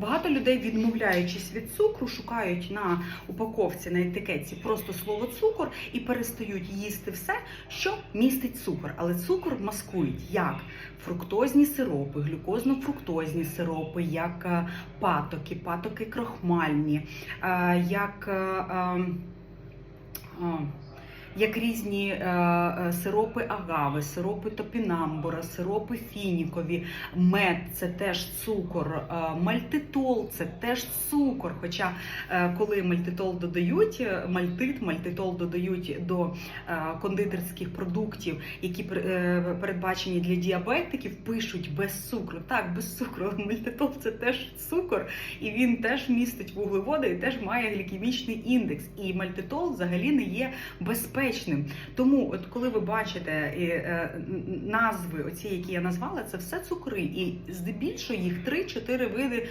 Багато людей, відмовляючись від цукру, шукають на упаковці на етикетці просто слово цукор і перестають їсти все, що містить цукор. Але цукор маскують як фруктозні сиропи, глюкозно-фруктозні сиропи, як е, патоки, патоки крохмальні, е, як. Як різні е, е, сиропи агави, сиропи топінамбура, сиропи фінікові, мед це теж цукор, е, мальтитол це теж цукор. Хоча е, коли мальтитол додають, е, мальтит, мальтитол додають до е, кондитерських продуктів, які е, передбачені для діабетиків, пишуть без цукру. Так, без цукру. Мальтитол це теж цукор, і він теж містить вуглеводи і теж має глікемічний індекс. І мальтитол взагалі не є безпечним. Тому, от коли ви бачите е, назви, оці, які я назвала, це все цукри, і здебільшого їх 3-4 види